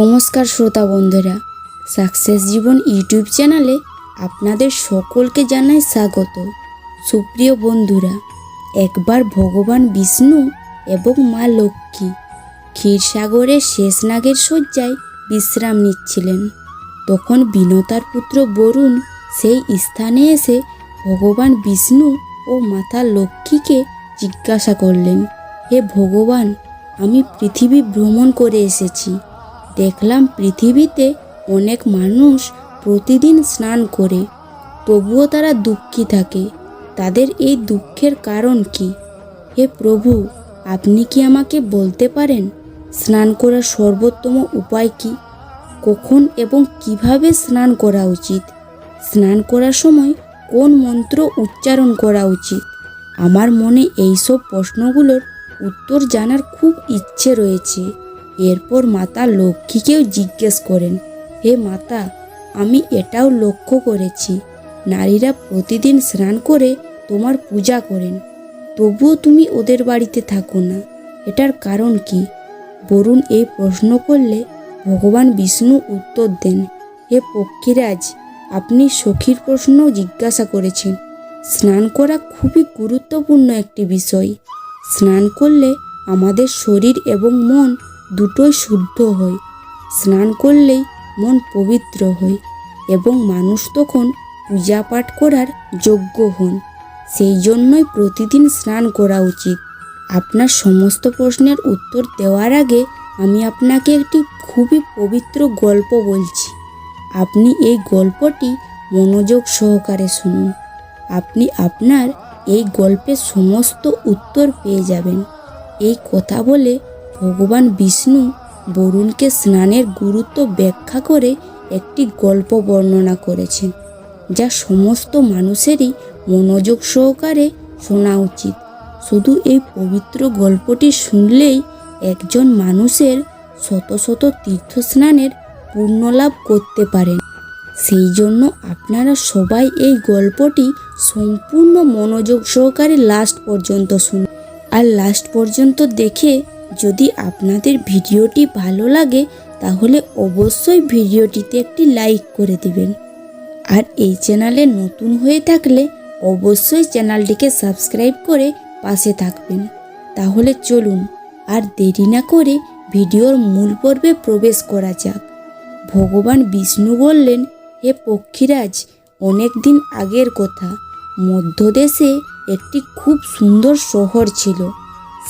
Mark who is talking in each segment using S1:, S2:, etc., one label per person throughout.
S1: নমস্কার শ্রোতা বন্ধুরা, সাকসেস জীবন ইউটিউব চ্যানেলে আপনাদের সকলকে জানাই স্বাগত। সুপ্রিয় বন্ধুরা, একবার ভগবান বিষ্ণু এবং মা লক্ষ্মী ক্ষীরসাগরের শেষনাগের শয্যায় বিশ্রাম নিচ্ছিলেন। তখন বিনতার পুত্র বরুণ সেই স্থানে এসে ভগবান বিষ্ণু ও মাতা লক্ষ্মীকে জিজ্ঞাসা করলেন, হে ভগবান, আমি পৃথিবী ভ্রমণ করে এসেছি। দেখলাম পৃথিবীতে অনেক মানুষ প্রতিদিন স্নান করে, তবুও তারা দুঃখী থাকে। তাদের এই দুঃখের কারণ কি? হে প্রভু, আপনি কি আমাকে বলতে পারেন, স্নান করার সর্বোত্তম উপায় কি? কখন এবং কীভাবে স্নান করা উচিত? স্নান করার সময় কোন মন্ত্র উচ্চারণ করা উচিত? আমার মনে এইসব প্রশ্নগুলোর উত্তর জানার খুব ইচ্ছে রয়েছে। এরপর মাতা লক্ষ্মীকেও জিজ্ঞেস করেন, হে মাতা, আমি এটাও লক্ষ্য করেছি। নারীরা প্রতিদিন স্নান করে তোমার পূজা করেন। তবুও তুমি ওদের বাড়িতে থাকো না। এটার কারণ কি? বরুণ এই প্রশ্ন করলে ভগবান বিষ্ণু উত্তর দেন, হে পক্ষীরাজ, আপনি সখীর প্রশ্ন জিজ্ঞাসা করেছেন। স্নান করা খুবই গুরুত্বপূর্ণ একটি বিষয়। স্নান করলে আমাদের শরীর এবং মন দুটোই শুদ্ধ হয়। স্নান করলেই মন পবিত্র হয় এবং মানুষ তখন পূজা পাঠ করার যোগ্য হন। সেই জন্যই প্রতিদিন স্নান করা উচিত। আপনার সমস্ত প্রশ্নের উত্তর দেওয়ার আগে আমি আপনাকে একটি খুবই পবিত্র গল্প বলছি। আপনি এই গল্পটি মনোযোগ সহকারে শুনুন। আপনি আপনার এই গল্পের সমস্ত উত্তর পেয়ে যাবেন। এই কথা বলে ভগবান বিষ্ণু বরুণকে স্নানের গুরুত্ব ব্যাখ্যা করে একটি গল্প বর্ণনা করেছেন, যা সমস্ত মানুষেরই মনোযোগ সহকারে শোনা উচিত। শুধু এই পবিত্র গল্পটি শুনলেই একজন মানুষের শত শত তীর্থ স্নানের পূর্ণলাভ করতে পারেন। সেই জন্য আপনারা সবাই এই গল্পটি সম্পূর্ণ মনোযোগ সহকারে লাস্ট পর্যন্ত শুনুন। আর লাস্ট পর্যন্ত দেখে যদি আপনাদের ভিডিওটি ভালো লাগে, তাহলে অবশ্যই ভিডিওটিতে একটি লাইক করে দিবেন। আর এই চ্যানেলে নতুন হয়ে থাকলে অবশ্যই চ্যানেলটিকে সাবস্ক্রাইব করে পাশে থাকবেন। তাহলে চলুন, আর দেরি না করে ভিডিওর মূল পর্বে প্রবেশ করা যাক। ভগবান বিষ্ণু বললেন, হে পক্ষীরাজ, অনেক দিন আগের কথা। মধ্যদেশে একটি খুব সুন্দর শহর ছিল।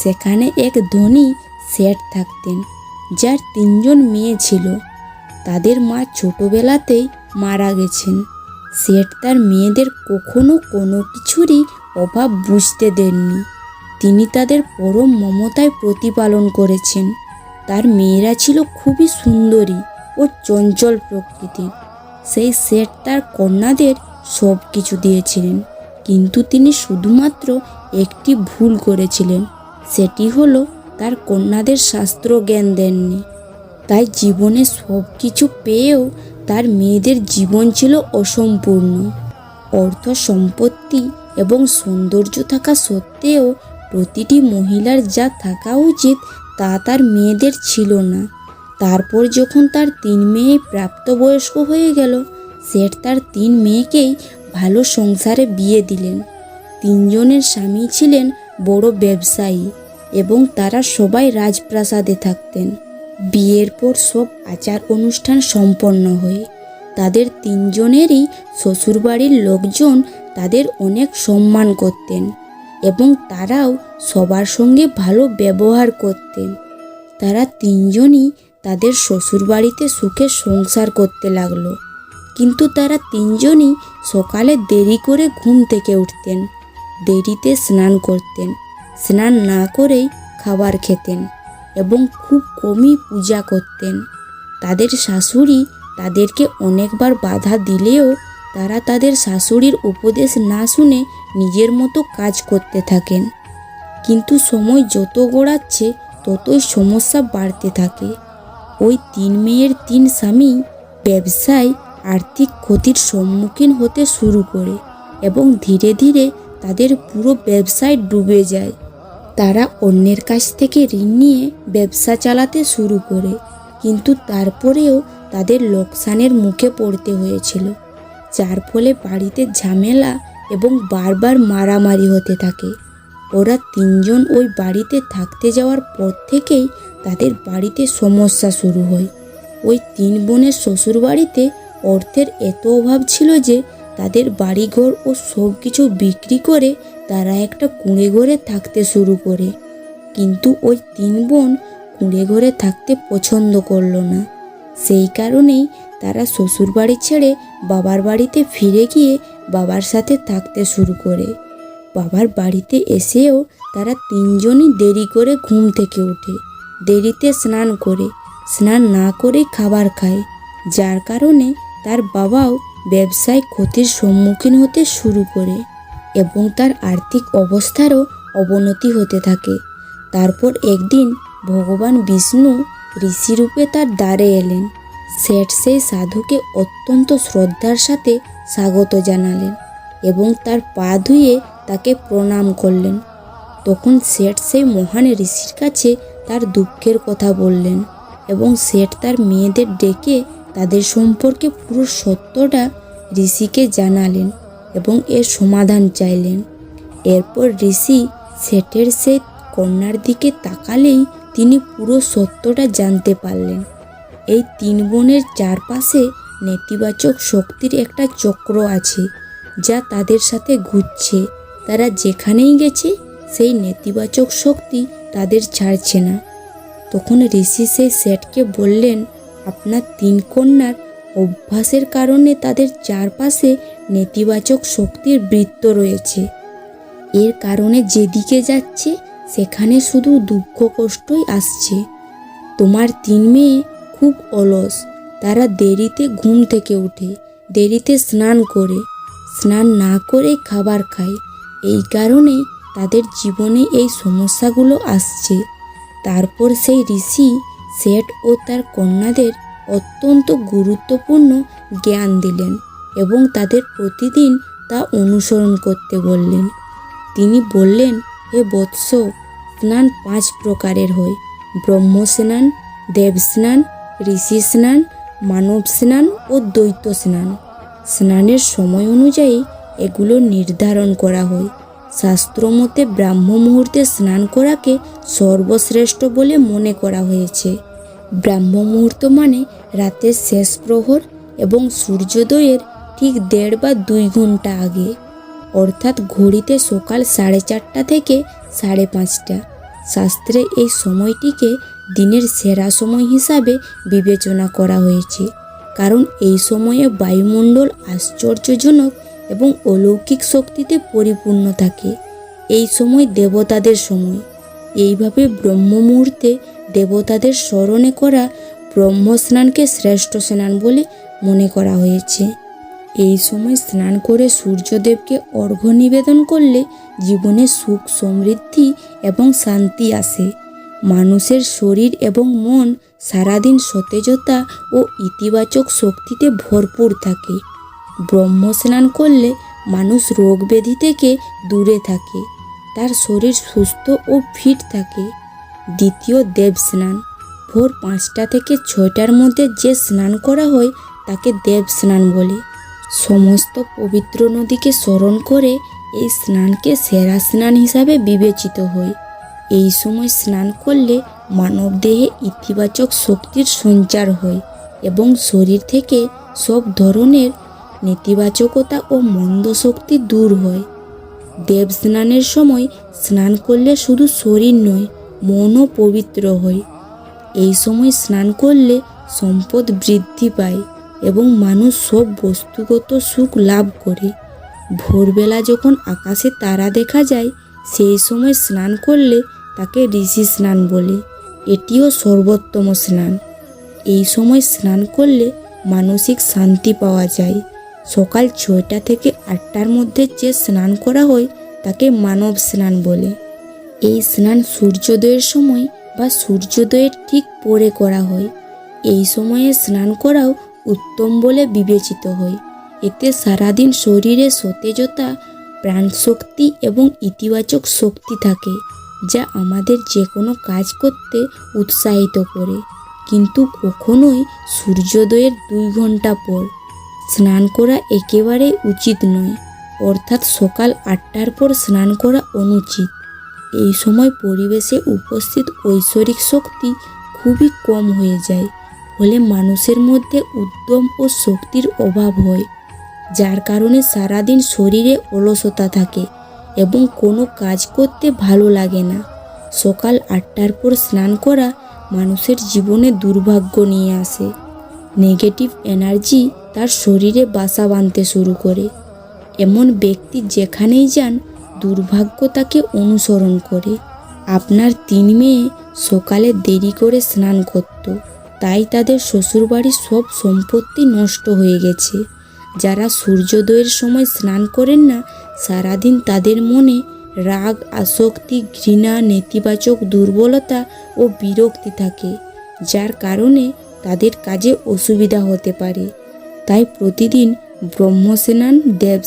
S1: সেখানে এক ধনী শেঠ থাকতেন, যার তিনজন মেয়ে ছিল। তাদের মা ছোটবেলাতেই মারা গেছেন। শেঠ তার মেয়েদের কখনো কোনো কিছুরই অভাব বুঝতে দেননি। তিনি তাদের পরম মমতায় প্রতিপালন করেছেন। তার মেয়েরা ছিল খুবই সুন্দরী ও চঞ্চল প্রকৃতির। সেই শেঠ তার কন্যাদের সব কিছু দিয়েছিলেন, কিন্তু তিনি শুধুমাত্র একটি ভুল করেছিলেন। সেটি হলো তার কন্যাদের শাস্ত্র জ্ঞান দেননি। তাই জীবনে সব কিছু পেয়েও তার মেয়েদের জীবন ছিল অসম্পূর্ণ। অর্থ সম্পত্তি এবং সৌন্দর্য থাকা সত্ত্বেও প্রতিটি মহিলার যা থাকা উচিত তা তার মেয়েদের ছিল না। তারপর যখন তার তিন মেয়ে প্রাপ্তবয়স্ক হয়ে গেল, শেঠ তার তিন মেয়েকেই ভালো সংসারে বিয়ে দিলেন। তিনজনের স্বামী ছিলেন বড় ব্যবসায়ী এবং তারা সবাই রাজপ্রাসাদে থাকতেন। বিয়ের পর সব আচার অনুষ্ঠান সম্পন্ন হয়। তাদের তিনজনেরই শ্বশুরবাড়ির লোকজন তাদের অনেক সম্মান করতেন এবং তারাও সবার সঙ্গে ভালো ব্যবহার করতেন। তারা তিনজনই তাদের শ্বশুরবাড়িতে সুখে সংসার করতে লাগল। কিন্তু তারা তিনজনই সকালে দেরি করে ঘুম থেকে উঠতেন। দেরিতে স্নান করতেন। স্নান না করেই খাবার খেতেন এবং খুব কমই পূজা করতেন। তাদের শাশুড়ি তাদেরকে অনেকবার বাধা দিলেও তারা তাদের শাশুড়ির উপদেশ না শুনে নিজের মতো কাজ করতে থাকেন। কিন্তু সময় যত গড়াচ্ছে, ততই সমস্যা বাড়তে থাকে। ওই তিন মেয়ের তিন স্বামী ব্যবসায় আর্থিক ক্ষতির সম্মুখীন হতে শুরু করে এবং ধীরে ধীরে তাদের পুরো ব্যবসায় ডুবে যায়। তারা অন্যের কাছ থেকে ঋণ নিয়ে ব্যবসা চালাতে শুরু করে, কিন্তু তারপরেও তাদের লোকসানের মুখে পড়তে হয়েছিল, যার ফলে বাড়িতে ঝামেলা এবং বারবার মারামারি হতে থাকে। ওরা তিনজন ওই বাড়িতে থাকতে যাওয়ার পর থেকেই তাদের বাড়িতে সমস্যা শুরু হয়। ওই তিন বোনের শ্বশুর বাড়িতে অর্থের এত অভাব ছিল যে তাদের বাড়িঘর ও সব কিছু বিক্রি করে তারা একটা কুঁড়ে ঘরে থাকতে শুরু করে। কিন্তু ওই তিন বোন কুঁড়ে ঘরে থাকতে পছন্দ করল না। সেই কারণেই তারা শ্বশুর বাড়ি ছেড়ে বাবার বাড়িতে ফিরে গিয়ে বাবার সাথে থাকতে শুরু করে। বাবার বাড়িতে এসেও তারা তিনজনই দেরি করে ঘুম থেকে ওঠে। দেরিতে স্নান করে। স্নান না করে খাবার খায়। যার কারণে তার বাবাও ব্যবসায় ক্ষতির সম্মুখীন হতে শুরু করে এবং তার আর্থিক অবস্থারও অবনতি হতে থাকে। তারপর একদিন ভগবান বিষ্ণু ঋষিরূপে তার দ্বারে এলেন। শেঠ সেই সাধুকে অত্যন্ত শ্রদ্ধার সাথে স্বাগত জানালেন এবং তার পা ধুয়ে তাকে প্রণাম করলেন। তখন শেঠ সেই মহান ঋষির কাছে তার দুঃখের কথা বললেন এবং শেঠ তার মেয়েদের ডেকে তাদের সম্পর্কে পুরো সত্যটা ঋষিকে জানালেন এবং এর সমাধান চাইলেন। এরপর ঋষি শেঠের সেই কন্যার দিকে তাকালেই তিনি পুরো সত্যটা জানতে পারলেন। এই তিন বোনের চারপাশে নেতিবাচক শক্তির একটা চক্র আছে যা তাদের সাথে ঘুরছে। তারা যেখানেই গেছে, সেই নেতিবাচক শক্তি তাদের ছাড়ছে না। তখন ঋষি সেই শেঠকে বললেন আপনার তিন কন্যার অভ্যাসের কারণে তাদের চারপাশে নেতিবাচক শক্তির বৃত্ত রয়েছে। এর কারণে যেদিকে যাচ্ছে, সেখানে শুধু দুঃখ কষ্টই আসছে। তোমার তিন মেয়ে খুব অলস। তারা দেরিতে ঘুম থেকে ওঠে, দেরিতে স্নান করে। স্নান না করে খাবার খায়। এই কারণে তাদের জীবনে এই সমস্যাগুলো আসছে। তারপর সেই ঋষি শেঠ ও তার কন্যাদের অত্যন্ত গুরুত্বপূর্ণ জ্ঞান দিলেন এবং তাদের প্রতিদিন তা অনুসরণ করতে বললেন। তিনি বললেন, হে বৎস, স্নান পাঁচ প্রকারের হয়। ব্রহ্ম স্নান দেব স্নান ঋষি স্নান মানব স্নান ও দ্বৈত স্নান স্নানের সময় অনুযায়ী এগুলো নির্ধারণ করা হয়। শাস্ত্রমতে ব্রাহ্ম মুহূর্তে স্নান করাকে সর্বশ্রেষ্ঠ বলে মনে করা হয়েছে। ব্রাহ্ম মুহূর্ত মানে রাতের শেষ প্রহর এবং সূর্যোদয়ের ঠিক দেড় বা দুই ঘণ্টা আগে, অর্থাৎ ঘড়িতে সকাল সাড়ে চারটা থেকে সাড়ে পাঁচটা। শাস্ত্রে এই সময়টিকে দিনের সেরা সময় হিসাবে বিবেচনা করা হয়েছে, কারণ এই সময়ে বায়ুমণ্ডল আশ্চর্যজনক এবং অলৌকিক শক্তিতে পরিপূর্ণ থাকে। এই সময় দেবতাদের সময়। এইভাবে ব্রহ্ম মুহূর্তে দেবতাদের স্মরণে করা ব্রহ্ম স্নানকে শ্রেষ্ঠ স্নান বলে মনে করা হয়েছে। এই সময় স্নান করে সূর্যদেবকে অর্ঘ্য নিবেদন করলে জীবনে সুখ, সমৃদ্ধি এবং শান্তি আসে। মানুষের শরীর এবং মন সারাদিন সতেজতা ও ইতিবাচক শক্তিতে ভরপুর থাকে। ব্রহ্ম স্নান করলে মানুষ রোগ ব্যাধি থেকে দূরে থাকে। তার শরীর সুস্থ ও ফিট থাকে। দ্বিতীয় দেব স্নান। ভোর পাঁচটা থেকে ছয়টার মধ্যে যে স্নান করা হয়, তাকে দেব স্নান বলে। সমস্ত পবিত্র নদীকে স্মরণ করে এই স্নানকে সেরা স্নান হিসাবে বিবেচিত হয়। এই সময় স্নান করলে মানবদেহে ইতিবাচক শক্তির সঞ্চার হয় এবং শরীর থেকে সব ধরনের নেতিবাচকতা ও মন্দ শক্তি দূর হয়। দেব স্নানের সময় স্নান করলে শুধু শরীর নয়, মনও পবিত্র হয়। এই সময় স্নান করলে সম্পদ বৃদ্ধি পায় এবং মানুষ সব বস্তুগত সুখ লাভ করে। ভোরবেলা যখন আকাশে তারা দেখা যায়, সেই সময় স্নান করলে তাকে ঋষি স্নান বলে। এটিও সর্বোত্তম স্নান। এই সময় স্নান করলে মানসিক শান্তি পাওয়া যায়। সকাল ছয়টা থেকে আটটার মধ্যে যে স্নান করা হয়, তাকে মানব স্নান বলে। এই স্নান সূর্যোদয়ের সময় বা সূর্যোদয়ের ঠিক পরে করা হয়। এই সময়ে স্নান করাও উত্তম বলে বিবেচিত হয়। এতে সারাদিন শরীরে সতেজতা, প্রাণশক্তি এবং ইতিবাচক শক্তি থাকে, যা আমাদের যে কোনো কাজ করতে উৎসাহিত করে। কিন্তু কখনোই সূর্যোদয়ের দুই ঘণ্টা পর। স্নান করা একেবারেই উচিত নয়। অর্থাৎ সকাল আটটার পর স্নান করা অনুচিত। এই সময় পরিবেশে উপস্থিত ঐশ্বরিক শক্তি খুবই কম হয়ে যায়, ফলে মানুষের মধ্যে উদ্যম ও শক্তির অভাব হয়, যার কারণে সারাদিন শরীরে অলসতা থাকে এবং কোনো কাজ করতে ভালো লাগে না। সকাল আটটার পর স্নান করা মানুষের জীবনে দুর্ভাগ্য নিয়ে আসে। নেগেটিভ এনার্জি তার শরীরে বাসা বাঁধতে শুরু করে। এমন ব্যক্তি যেখানেই যান, দুর্ভাগ্য তাকে অনুসরণ করে। আপনার তিন মেয়ে সকালে দেরি করে স্নান করত, তাই তাদের শ্বশুরবাড়ির সব সম্পত্তি নষ্ট হয়ে গেছে। যারা সূর্যোদয়ের সময় স্নান করেন না, সারাদিন তাদের মনে রাগ, আসক্তি, ঘৃণা, নেতিবাচক দুর্বলতা ও বিরক্তি থাকে, যার কারণে তাদের কাজে অসুবিধা হতে পারে। তাই প্রতিদিন ব্রহ্ম স্নান দেব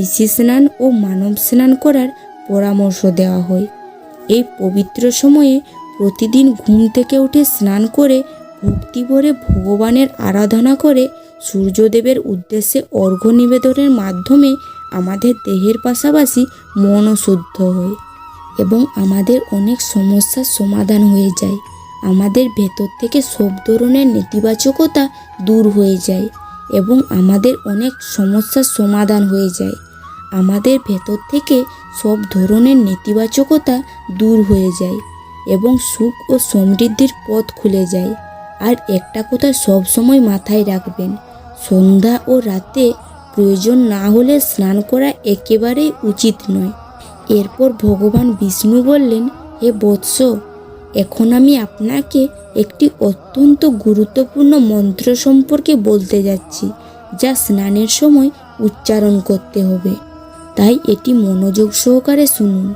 S1: ঋষি স্নান ও মানব স্নান করার পরামর্শ দেওয়া হয়। এই পবিত্র সময়ে প্রতিদিন ঘুম থেকে উঠে স্নান করে ভক্তি ভরে ভগবানের আরাধনা করে সূর্যদেবের উদ্দেশ্যে অর্ঘ্য নিবেদনের মাধ্যমে আমাদের দেহের পাশাপাশি মনও শুদ্ধ হয় এবং আমাদের অনেক সমস্যার সমাধান হয়ে যায়। আমাদের ভেতর থেকে সব ধরনের নেতিবাচকতা দূর হয়ে যায় এবং আমাদের অনেক সমস্যার সমাধান হয়ে যায়। আমাদের ভেতর থেকে সব ধরনের নেতিবাচকতা দূর হয়ে যায় এবং সুখ ও সমৃদ্ধির পথ খুলে যায়। আর একটা কথা সবসময় মাথায় রাখবেন, সন্ধ্যা ও রাতে প্রয়োজন না হলে স্নান করা একেবারেই উচিত নয়। এরপর ভগবান বিষ্ণু বললেন, হে বৎস এখন আমি আপনাকে একটি অত্যন্ত গুরুত্বপূর্ণ মন্ত্র সম্পর্কে বলতে যাচ্ছি, যা স্নানের সময় উচ্চারণ করতে হবে। তাই এটি মনোযোগ সহকারে শুনুন।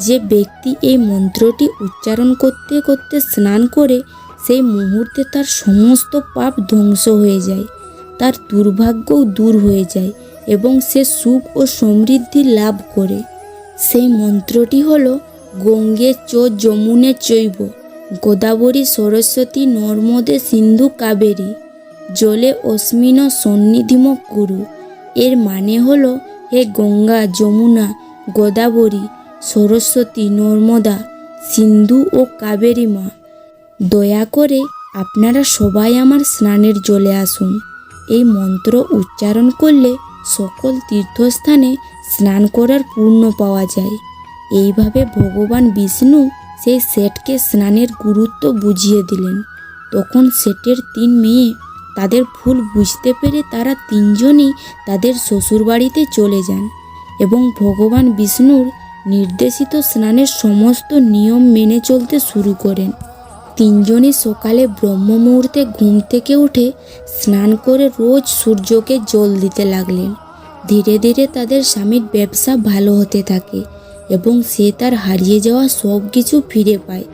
S1: যে ব্যক্তি এই মন্ত্রটি উচ্চারণ করতে করতে স্নান করে, সেই মুহূর্তে তার সমস্ত পাপ ধ্বংস হয়ে যায়, তার দুর্ভাগ্যও দূর হয়ে যায় এবং সে সুখ ও সমৃদ্ধি লাভ করে। সেই মন্ত্রটি হল গঙ্গে চ যমুনে চৈব। গোদাবরী সরস্বতী নর্মদে সিন্ধু কাবেরী। জলে অস্মিন সন্নিধিম কুরু। এর মানে হলো, হে গঙ্গা, যমুনা, গোদাবরী, সরস্বতী, নর্মদা, সিন্ধু ও কাবেরী মা। দয়া করে আপনারা সবাই আমার স্নানের জলে আসুন। এই মন্ত্র উচ্চারণ করলে সকল তীর্থস্থানে স্নান করার পূর্ণ পাওয়া যায়। এইভাবে ভগবান বিষ্ণু সেই শেঠকে স্নানের গুরুত্ব বুঝিয়ে দিলেন। তখন শেঠের তিন মেয়ে তাদের ভুল বুঝতে পেরে তারা তিনজনই তাদের শ্বশুরবাড়িতে চলে যান এবং ভগবান বিষ্ণুর নির্দেশিত স্নানের সমস্ত নিয়ম মেনে চলতে শুরু করেন। তিনজনই সকালে ব্রহ্ম মুহূর্তে ঘুম থেকে উঠে স্নান করে রোজ সূর্যকে জল দিতে লাগলেন। ধীরে ধীরে তাদের স্বামীর ব্যবসা ভালো হতে থাকে। এবং সে তার হারিয়ে যাওয়া সব কিছু ফিরে পায়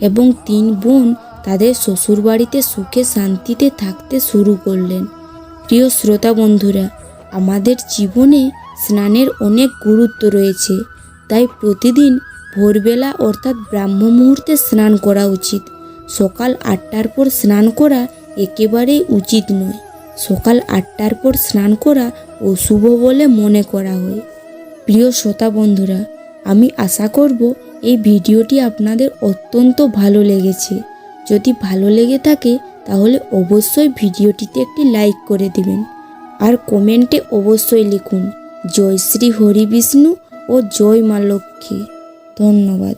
S1: এবং তিন বোন তাদের শ্বশুরবাড়িতে সুখে শান্তিতে থাকতে শুরু করলেন। প্রিয় শ্রোতা বন্ধুরা, আমাদের জীবনে স্নানের অনেক গুরুত্ব রয়েছে, তাই প্রতিদিন ভোরবেলা অর্থাৎ ব্রাহ্ম মুহূর্তে স্নান করা উচিত। সকাল আটটার পর স্নান করা একেবারেই উচিত নয়। সকাল আটটার পর স্নান করা অশুভ বলে মনে করা হয়। প্রিয় শ্রোতা বন্ধুরা আমি আশা করব এই ভিডিওটি আপনাদের অত্যন্ত ভালো লেগেছে। যদি ভালো লেগে থাকে, তাহলে অবশ্যই ভিডিওটিতে একটি লাইক করে দেবেন। আর কমেন্টে অবশ্যই লিখুন, জয় শ্রী হরি বিষ্ণু ও জয় মা লক্ষ্মী। ধন্যবাদ।